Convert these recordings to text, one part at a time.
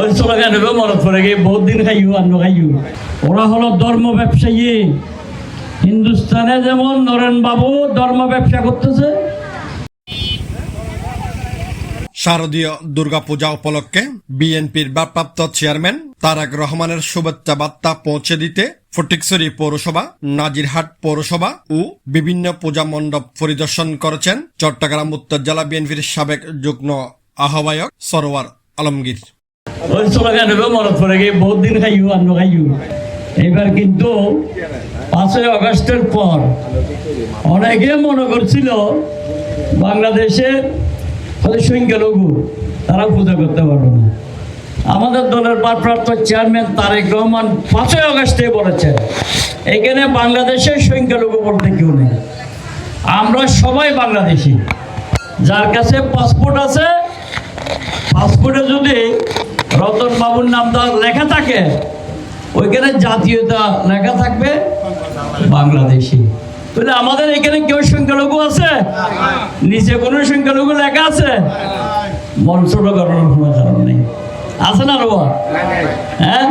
ওই স্লোগান হবে ওরা হলো ধর্ম ব্যবসায়ী। হিন্দুস্তানে যেমন নরেন বাবু ধর্ম ব্যবসা করতেছে। শারদীয় দুর্গাপূজা উপলক্ষে বিএনপির ভারপ্রাপ্ত চেয়ারম্যান তারেক রহমানের শুভেচ্ছা বার্তা পৌঁছে দিতে ফটিকছড়ি পৌরসভা, নাজিরহাট পৌরসভা ও বিভিন্ন পূজা মণ্ডপ পরিদর্শন করেছেন চট্টগ্রাম উত্তর জেলা বিএনপির সাবেক যুগ্ম আহ্বায়ক সরোয়ার আলমগীর। এইবার কিন্তু পাঁচই আগস্টের পর অনেকে মনে করছিল বাংলাদেশের হয়তো সংখ্যালঘু তারা পূজা করতে পারবে না। আমাদের দলের ভারপ্রাপ্ত চেয়ারম্যান তারেক রহমান পাঁচই আগস্টে বলেছেন, এখানে বাংলাদেশের সংখ্যালঘু বলতে কেউ নেই। আমরা সবাই বাংলাদেশি। যার কাছে পাসপোর্ট আছে পাসপোর্টে যদি রতন বাবুর নামটা লেখা থাকে। ওইখানে জাতীয়তা লেখা থাকবে বাংলাদেশি। তাহলে আমাদের এখানে কেউ সংখ্যালঘু আছে? নিচে কোনো সংখ্যালঘু লেখা আছে? মন ছোট কোনো কারণ নেই। আছে না রোয়া? হ্যাঁ।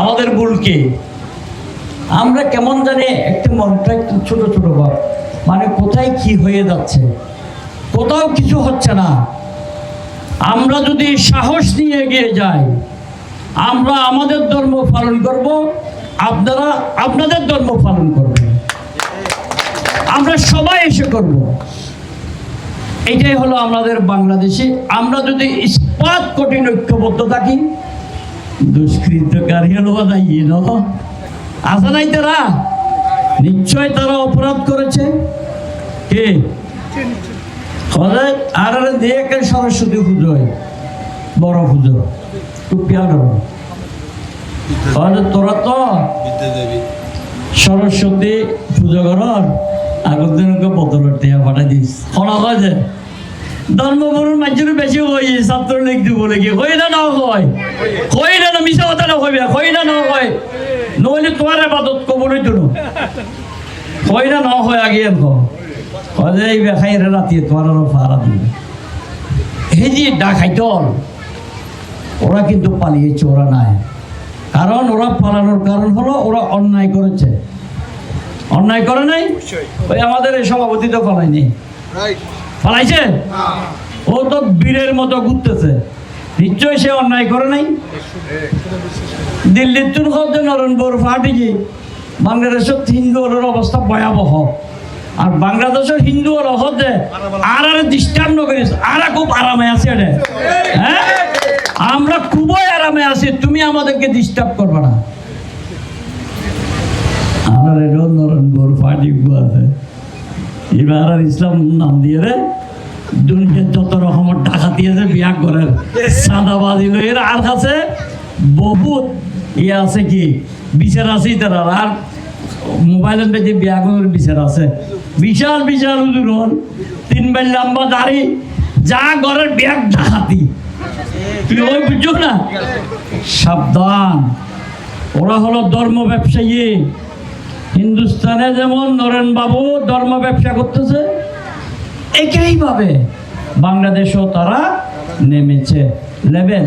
আমাদের ভুল কি? আমরা কেমন জানি একটা মনটা একটু ছোট ছোট মানে কোথায় কি হয়ে যাচ্ছে? কোথাও কিছু হচ্ছে না। আমরা যদি সাহস নিয়ে এগিয়ে যাই, আমরা আমাদের ধর্ম পালন করব, আপনারা আপনাদের ধর্ম পালন করবেন। আমরা সবাই এসে করব। এটাই হলো আমাদের বাংলাদেশে। আমরা যদি ইস্পাত কঠিন ঐক্যবদ্ধ থাকি দুষ্কৃতকারী হলো আছে নাই তারা? নিশ্চয় তারা অপরাধ করেছে? কে? সদাই আর আর দিয়ে একটা সরস্বতী পুজো হয়, বড় পুজো টুপিয়া করো তাহলে তোরা তো সরস্বতী পুজো করার আগের দিনকে বদলের টিয়া পাঠাই দিস। শোনা কয় যে, ধর্মগুরুর মানুষের বেশি হই ছাত্র লীগ দিব নাকি? হই না না হয় হই না না মিশা কথা না হইবে হই না না হয় নহলে তোমার এবাদত কবলে তুলো হই না না হয় আগে হলে এই বেখাই রাতি তোমার আরও দিবে। এই যে ডাকাইতল ওরা কিন্তু পালিয়েছে ওরা নাই। কারণ ওরা পালানোর কারণ হলো ওরা অন্যায় করেছে। অন্যায় করে নাই? ওই আমাদের এই সভাপতি তো পালায়নি। পালাইছে? ও তো বীরের মতো ঘুরতেছে। নিশ্চয় সে অন্যায় করে নাই? দিল্লির তুন হচ্ছে নরেন্দ্র পার্টি কি বাংলাদেশের হিন্দুদের অবস্থা ভয়াবহ। আর বাংলাদেশের হিন্দু হচ্ছে আর আর ডিস্টার্ব আর খুব আরামে আছে রে হ্যাঁ? আমরা খুবই আরামে আছি, তুমি আমাদেরকে ডিস্টার্ব করবে না। নরেন্দ্র পার্টি আর ইসলাম নাম দিয়ে রে যত রকমের ডাকাতি আছে, বিয়া করে সাদাবাজি লইয়ের আর বহুত ইয়ে আছে কি, বিচার আছে তারা আর মোবাইলের বিয়া করে বিচার আছে। বিশাল বিশাল উজুর হল তিন বেল লম্বা দাড়ি, যা ঘরের বিয়াক ডাকাতি তুই ওই বুঝছ না? সাবধান। ওরা হলো ধর্ম ব্যবসায়ী। হিন্দুস্তানে যেমন নরেন বাবু ধর্ম ব্যবসা করতেছে একইভাবে বাংলাদেশেও তারা নেমেছে। লেভেল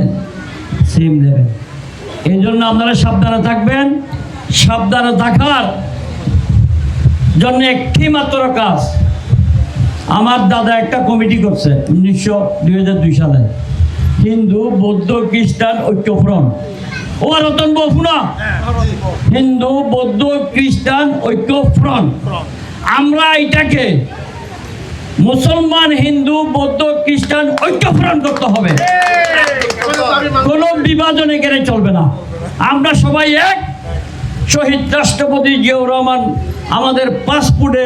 সেম লেভেল এই জন্য আপনারা সাবধানে থাকবেন। সাবধানে থাকার জন্য একটি মাত্র কাজ। আমার দাদা একটা কমিটি করছে উনিশশো দুই হাজার দুই সালে। হিন্দু, বৌদ্ধ, খ্রিস্টান, ঐক্যফ্রন্ট। ও রতন বাবু না? হিন্দু, বৌদ্ধ, খ্রিস্টান ঐক্য ফ্রন্ট আমরা এটাকে মুসলমান, হিন্দু, বৌদ্ধ, খ্রিস্টান ঐক্য ফ্রন্ট করতে হবে। কোনো বিভাজন এখানে চলবে না। আমরা সবাই এক। শহীদ রাষ্ট্রপতি জিয়াউর রহমান আমাদের পাসপোর্টে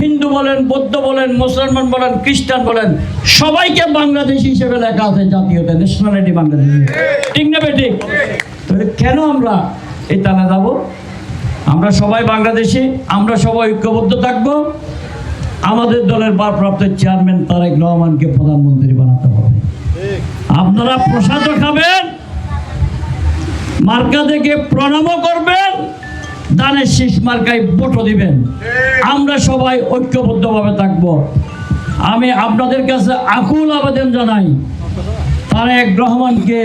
হিন্দু বলেন, বৌদ্ধ বলেন, মুসলমান বলেন, খ্রিস্টান বলেন, সবাইকে বাংলাদেশ হিসেবে লেখা আছে জাতীয়তা ন্যাশনালিটি বাংলাদেশ। ঠিক না বেঠিক তাহলে কেন আমরা এই টানা যাব? আমরা সবাই বাংলাদেশি, আমরা সবাই ঐক্যবদ্ধ থাকব। আমাদের দলের ভারপ্রাপ্ত চেয়ারম্যান তারেক রহমানকে প্রধানমন্ত্রী বানাতে হবে। আপনারা প্রসাদও খাবেন, মার্কা থেকে প্রণামও করবেন। দানের শীষ মার্কায় ভোটও দিবেন। আমরা সবাই ঐক্যবদ্ধভাবে থাকব। আমি আপনাদের কাছে আকুল আবেদন জানাই তারেক রহমানকে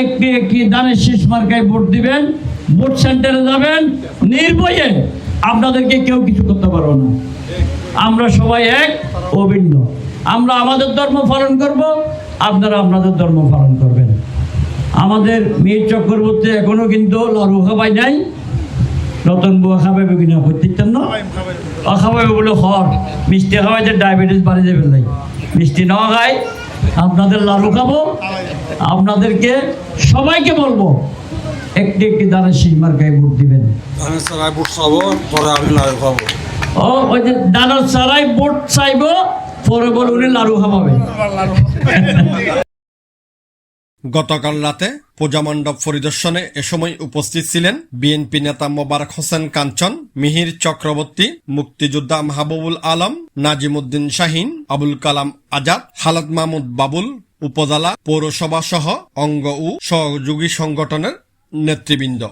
একটি একটি দানের শীষ মার্কায় ভোট দিবেন ভোট সেন্টারে যাবেন নির্ভয়ে আপনাদেরকে কেউ কিছু করতে পারব না। আমরা সবাই এক অভিন্ন আমরা আমাদের ধর্ম পালন করব আপনারা আপনাদের ধর্ম পালন করবেন। আমাদের মীর চক্রবর্তী এখনও কিন্তু লাড়ু খাবাই নাই। নতুন বুয়া খাবে কিনা প্রত্যেকটার না? অখাবাই বলে হর মিষ্টি খাওয়াইতে ডায়াবেটিস বাড়ি যাবে নাই। মিষ্টি না খাই আপনাদের লাড়ু খাব। আপনাদেরকে সবাইকে বলব একটি একটি দানের সিমার গায়ে ভোট দিবেন। ও ওই যে দানার সারাই ভোট চাইব পরে বলে উনি লাড়ু খাওয়াবে। গতকাল রাতে পূজামণ্ডপ পরিদর্শনে এ সময় উপস্থিত ছিলেন বিএনপি নেতা মোবারক হোসেন কাঞ্চন, মিহির চক্রবর্তী, মুক্তিযোদ্ধা মাহবুবুল আলম, নাজিমুদ্দিন শাহিন, আবুল কালাম আজাদ, হালাত মাহমুদ বাবুল, উপজেলা পৌরসভা সহ অঙ্গ ও সহযোগী সংগঠনের নেতৃবৃন্দ।